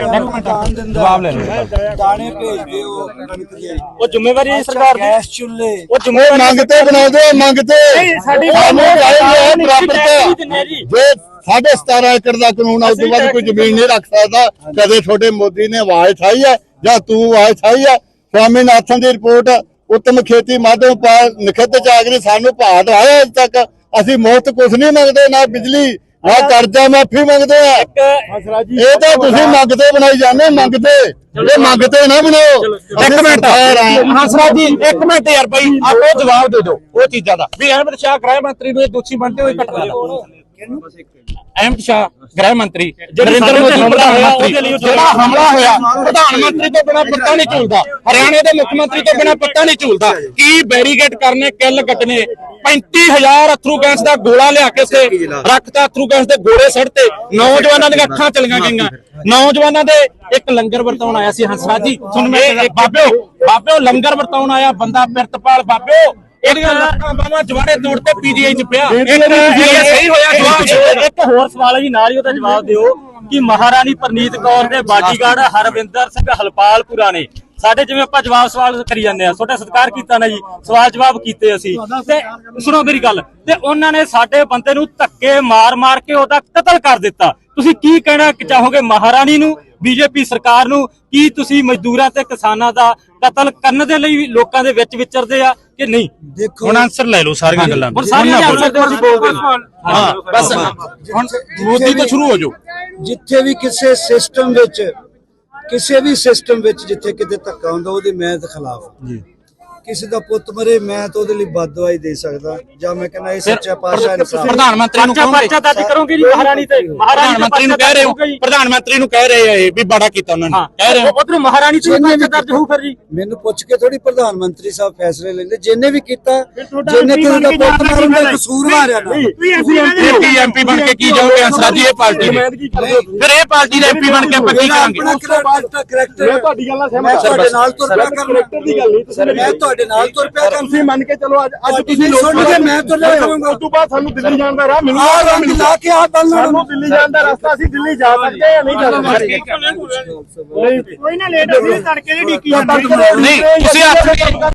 ਜਵਾਬ ਲੈ ਲਓ ਦਾਣੇ ਭੇਜਦੇ ਹੋ ਉਹ ਜ਼ਿੰਮੇਵਾਰੀ ਹੈ ਸਰਕਾਰ ਦੀ। ਗੈਸ ਚੁੱਲ੍ਹੇ ਉਹ ਜ਼ਿੰਮੇਵਾਰੀ ਮੰਗਤੇ ਬਣਾਉਂਦੇ ਮੰਗਤੇ ਸਾਡੀ ਹੈ ਪ੍ਰਾਪਰਤਾ ਦਿੰਨੇ ਜੀ ਜੇ ਸਾਢੇ 17 ਏਕੜ ਦਾ ਕਾਨੂੰਨ ਆ ਉਸ ਤੋਂ ਬਾਅਦ ਕੋਈ ਜ਼ਮੀਨ ਨਹੀਂ ਰੱਖ ਸਕਦਾ। ਕਦੇ ਛੋਟੇ ਮੋਦੀ ਨੇ ਆਵਾਜ਼ ਠਾਈ ਹੈ ਜਾਂ ਤੂੰ ਆਵਾਜ਼ ਠਾਈ ਹੈ? ਸਵਾਮੀਨਾਥਨ ਦੀ ਰਿਪੋਰਟ ਉੱਤਮ ਖੇਤੀ ਨਿਖਿਤ ਚਾਗਰੀ ਸਾਨੂੰ ਭਾਅ ਦਵਾਇਆ ਅਜੇ ਤੱਕ। ਅਸੀਂ ਮੁਫਤ ਕੁਝ ਨਹੀਂ ਮੰਗਦੇ ਨਾ ਬਿਜਲੀ ਨਾ ਕਰਜ਼ਾ ਮਾਫੀ ਮੰਗਦੇ ਆ ਇਹ ਤਾਂ ਤੁਸੀਂ ਮੰਗਦੇ ਬਣਾਈ ਜਾਂਦੇ ਮੰਗਦੇ। ਇਹ ਮੰਗਦੇ ਨਾ ਬਣਾਓ। ਇੱਕ ਮਿੰਟ। ਹੰਸਰਾ ਜੀ ਇੱਕ ਮਿੰਟ ਯਾਰ ਭਾਈ ਆਪੋ ਜਵਾਬ ਦੇ ਦਿਓ ਉਹ ਚੀਜ਼ਾਂ ਦਾ। ਵੀ ਅਹਿਮਦ ਸ਼ਾਹ ਗ੍ਰਹਿ ਮੰਤਰੀ ਨੂੰ ਇਹ ਦੋਸ਼ੀ ਬਣਦੇ ਹੋਏ ਘਟਨਾ। ਦਾ ਅਹਿਮਦ ਸ਼ਾਹ ਗ੍ਰਹਿ ਮੰਤਰੀ ਨਰਿੰਦਰ ਮੋਦੀ ਪ੍ਰਧਾਨ ਮੰਤਰੀ ਜਿਹੜਾ ਹਮਲਾ ਹੋਇਆ ਪ੍ਰਧਾਨ ਮੰਤਰੀ ਤੋਂ ਬਿਨਾ ਪੱਤਾ ਨਹੀਂ ਝੂਲਦਾ ਹਰਿਆਣੇ ਦੇ ਮੁੱਖ ਮੰਤਰੀ ਤੋਂ ਬਿਨਾ ਪੱਤਾ ਨਹੀਂ ਝੂਲਦਾ। ਕੀ ਬੈਰੀਗੇਡ ਕਰਨੇ ਕਿੱਲ ਕੱਟਨੇ 35000 ਅਥਰੂ ਗੈਸ ਦਾ ਗੋਲਾ ਲਿਆ ਕੇ ਸੇ ਰੱਖਤਾ ਅਥਰੂ ਗੈਸ ਦੇ ਗੋਲੇ ਸੜਤੇ। ਨੌਜਵਾਨਾਂ ਦੀਆਂ ਅੱਖਾਂ ਚਲੀਆਂ ਗਈਆਂ। ਨੌਜਵਾਨਾਂ ਦੇ ਇੱਕ ਲੰਗਰ ਵਰਤਾਉਣ ਆਇਆ ਸੀ ਹੰਸਰਾਜ ਜੀ। ਸੁਣ ਮੇਰੇ ਬਾਬਿਓ ਬਾਬਿਓ ਲੰਗਰ ਵਰਤਾਉਣ ਆਇਆ ਬੰਦਾ ਪਿਰਤਪਾਲ ਬਾਬਿਓ। ਇਹਦੀਆਂ ਲੱਤਾਂ ਬਾਹਾਂ ਜਵਾੜੇ ਤੋੜ ਤੇ ਪੀਜੀਆਈ ਚ ਪਿਆ। ਇੱਕ ਇਹ ਸਹੀ ਹੋਇਆ ਜਵਾਬ ਦਿਓ। ਇੱਕ ਹੋਰ ਸਵਾਲ ਹੈ ਜੀ ਨਾਲ ਹੀ ਉਹਦਾ ਜਵਾਬ ਦਿਓ ਕਿ ਮਹਾਰਾਣੀ ਪ੍ਰਨੀਤ ਕੌਰ ਦੇ ਬਾਡੀਗਾਰਡ ਹਰਵਿੰਦਰ ਸਿੰਘ ਹਲਪਾਲਪੁਰਾ ਨੇ। ਸਾਡੇ ਜਿਵੇਂ ਆਪਾਂ ਜਵਾਬ ਸਵਾਲ ਕਰੀ ਜਾਂਦੇ ਆ ਤੁਹਾਡਾ ਸਤਿਕਾਰ ਕੀਤਾ ਨਾ ਜੀ ਸਵਾਲ ਜਵਾਬ ਕੀਤੇ ਅਸੀਂ। ਤੇ ਸੁਣੋ ਮੇਰੀ ਗੱਲ ਤੇ ਉਹਨਾਂ ਨੇ ਸਾਡੇ ਬੰਦੇ ਨੂੰ ਧੱਕੇ ਮਾਰ-ਮਾਰ ਕੇ ਉਹਦਾ ਕਤਲ ਕਰ ਦਿੱਤਾ। ਤੁਸੀਂ ਕੀ ਕਹਿਣਾ ਚਾਹੋਗੇ ਮਹਾਰਾਣੀ ਨੂੰ ਬੀਜੇਪੀ ਸਰਕਾਰ ਨੂੰ? ਕੀ ਤੁਸੀਂ ਮਜ਼ਦੂਰਾਂ ਤੇ ਕਿਸਾਨਾਂ ਦਾ ਕਤਲ ਕਰਨ ਦੇ ਲਈ ਲੋਕਾਂ ਦੇ ਵਿੱਚ ਵਿਚਰਦੇ ਆ? ਕਿ ਨਹੀਂ? ਦੇਖੋ। ਹੁਣ ਆਨਸਰ ਲੈ ਲਓ ਸਾਰੀਆਂ ਗੱਲਾਂ ਹੁਣ ਸਾਰੀਆਂ ਆਨਸਰ ਅਸੀਂ ਬੋਲਦੇ ਹਾਂ ਬਸ। ਹੁਣ ਮੋਦੀ ਤੋਂ ਸ਼ੁਰੂ ਹੋ ਜਾਓ। ਜਿੱਥੇ ਵੀ ਕਿਸੇ ਸਿਸਟਮ ਵਿੱਚ ਕਿਸੇ ਵੀ ਸਿਸਟਮ ਵਿੱਚ ਜਿੱਥੇ ਕਿਤੇ ਧੱਕਾ ਹੁੰਦਾ ਉਹਦੇ ਮੈਂ ਦੇ ਖਿਲਾਫ ਜੀ। ਕਿਸੇ ਦਾ ਪੁੱਤ ਮਰੇ ਮੈਂ ਤਾਂ ਉਹਦੇ ਲਈ ਬਦਦੁਆਈ ਦੇ ਸਕਦਾ ਜਾਂ ਮੈਂ ਕਹਿੰਦਾ ਇਹ ਸੱਚਾ ਪਾਤਸ਼ਾਹ ਇਨਸਾਫ ਪ੍ਰਧਾਨ ਮੰਤਰੀ ਨੂੰ ਕਹੋਗੇ? ਪਰਚਾ ਦਰਜ ਕਰੋਗੇ ਜੀ ਮਹਾਰਾਣੀ ਤੇ ਪ੍ਰਧਾਨ ਮੰਤਰੀ ਨੂੰ ਕਹਿ ਰਹੇ ਹੋ ਪ੍ਰਧਾਨ ਮੰਤਰੀ ਨੂੰ ਕਹਿ ਰਹੇ ਆ ਇਹ ਵੀ ਬੜਾ ਕੀਤਾ ਉਹਨਾਂ ਨੇ ਕਹਿ ਰਹੇ ਹੋ। ਉਧਰੋਂ ਮਹਾਰਾਣੀ ਤੇ ਪਰਚਾ ਦਰਜ ਹੋਊ ਫਿਰ ਜੀ। ਮੈਨੂੰ ਪੁੱਛ ਕੇ ਥੋੜੀ ਪ੍ਰਧਾਨ ਮੰਤਰੀ ਸਾਹਿਬ ਫੈਸਲੇ ਲੈਂਦੇ ਜਿਹਨੇ ਵੀ ਕੀਤਾ ਜਿਹਨੇ ਕਿਸੇ ਦਾ ਪੁੱਤ ਮਾਰਨ ਦਾ ਕਸੂਰ ਮਾਰਿਆ ਨਾ। ਐਮਪੀ ਐਮਪੀ ਬਣ ਕੇ ਕੀ ਜਾਓਗੇ ਅੰਸਰਾ ਜੀ ਇਹ ਪਾਰਟੀ ਦੇ। ਫਿਰ ਇਹ ਪਾਰਟੀ ਦੇ ਐਮਪੀ ਬਣ ਕੇ ਆਪਾਂ ਕੀ ਕਰਾਂਗੇ? ਕਰੈਕਟਰ ਤੁਹਾਡੀ ਗੱਲ ਨਾਲ ਮੈਂ ਤੁਹਾਡੇ ਨਾਲ ਤੁਰ ਪਿਆ ਕਰੈਕਟਰ ਦੀ ਗੱਲ ਨਹੀਂ ਤੁਸੀਂ ਮੈਂ ਤੁਹਾਡੇ ਨਾਲ ਤੁਰ ਪਿਆ ਕਰ ਤੁਸੀਂ ਮੰਨ ਕੇ ਚਲੋ ਅੱਜ ਅੱਜ ਤੁਸੀਂ ਲੋਕ ਲੋਕ ਸੁਣੋਗੇ, ਮੈਂ ਤਾਂ ਲਿਆਉਂਗਾ। ਉਸ ਤੋਂ ਬਾਅਦ ਸਾਨੂੰ ਦਿੱਲੀ ਜਾਣ ਦਾ ਰਾਹ ਮਿਲੂਗਾ। ਆਹ ਰੰਗ ਲਾ ਕੇ ਆ ਦਲ ਨਾਲ। ਸਾਨੂੰ ਦਿੱਲੀ ਜਾਣ ਦਾ ਰਸਤਾ ਅਸੀਂ ਦਿੱਲੀ ਜਾ ਸਕਦੇ ਹਾਂ ਜਾਂ ਨਹੀਂ ਜਾ ਸਕਦੇ। ਕੋਈ ਨਾ ਲੇਟ ਅਸੀਂ ਤੜਕੇ ਦੀ ਡੀਕੀ ਨਹੀਂ ਤੁਸੀਂ ਹੱਥ